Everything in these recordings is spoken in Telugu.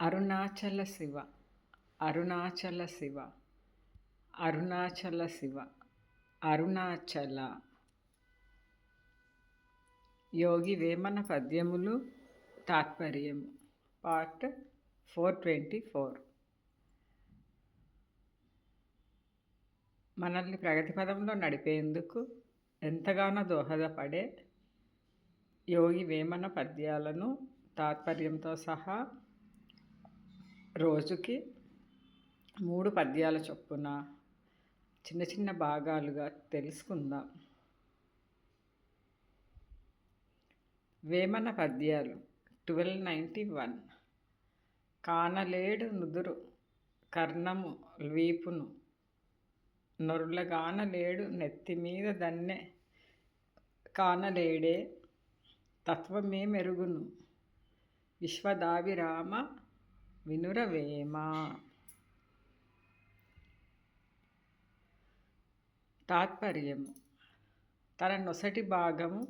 అరుణాచల శివ అరుణాచల శివ అరుణాచల శివ అరుణాచల. యోగి వేమన పద్యములు తాత్పర్యము. Part four twenty four. మనల్ని ప్రగతి పదంలో నడిపేందుకు ఎంతగానో దోహదపడే యోగి వేమన పద్యాలను తాత్పర్యంతో సహా రోజుకి మూడు పద్యాల చొప్పున చిన్న చిన్న భాగాలుగా తెలుసుకుందాం. వేమన పద్యాలు ట్వెల్వ్ నైంటీ వన్. కానలేడు నుదురు కర్ణము వీపును. నొరులగానలేడు నెత్తి మీద దన్నె కానలేడే తత్వమే మెరుగును. విశ్వదాభిరామ వినురవేమ తాత్పర్యము. తన నొసటి భాగము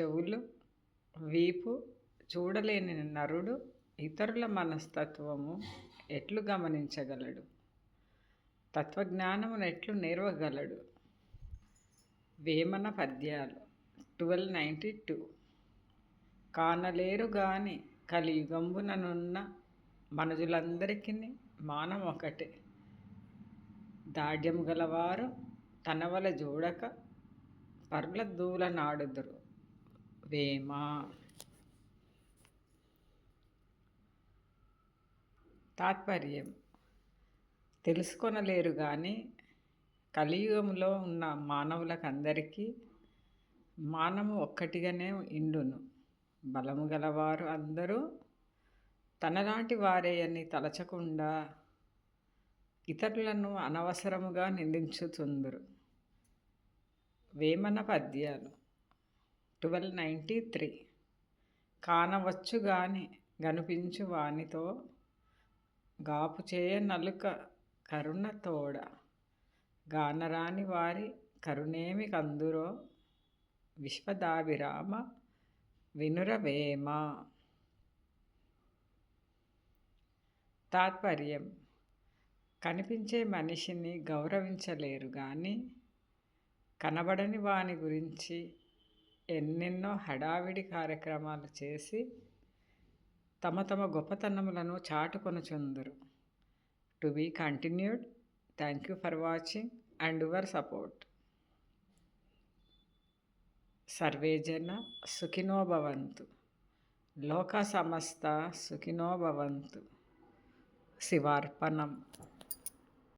చెవులు వీపు చూడలేని నరుడు ఇతరుల మనస్తత్వము ఎట్లు గమనించగలడు? తత్వజ్ఞానమును ఎట్లు నేర్వగలడు? వేమన పద్యాలు ట్వెల్వ్ నైంటీ టూ. కానలేరు గాని కలియుగంబుననున్న మనుజులందరికీ మానం ఒకటే. దాడ్యము గలవారు తనవల జోడక పర్ల దూల నాడుదురు. వేమ. తాత్పర్యం. తెలుసుకొనలేరు కానీ కలియుగంలో ఉన్న మానవులకందరికీ మానము ఒక్కటిగానే ఇండును. బలము గలవారు అందరూ తనలాంటి వారే అని తలచకుండా ఇతరులను అనవసరముగా నిందించుతుందరు. వేమన పద్యాలు. Twelve ninety three. కానవచ్చు గాని గనిపించు వానితో గాపు చేయ నలుక కరుణ తోడ. గానరాని వారి కరుణేమి కందురో? విశ్వదాభిరామ వినురవేమ తాత్పర్యం. కనిపించే మనిషిని గౌరవించలేరు కానీ కనబడని వాని గురించి ఎన్నెన్నో హడావిడి కార్యక్రమాలు చేసి తమ తమ గొప్పతనములను చాటుకొనుచుందరు. To be continued. Thank you for watching and your support. సర్వేజన సుఖినోభవంతు లోక సమస్త సుఖినోభవంతు शिवार्पणम्।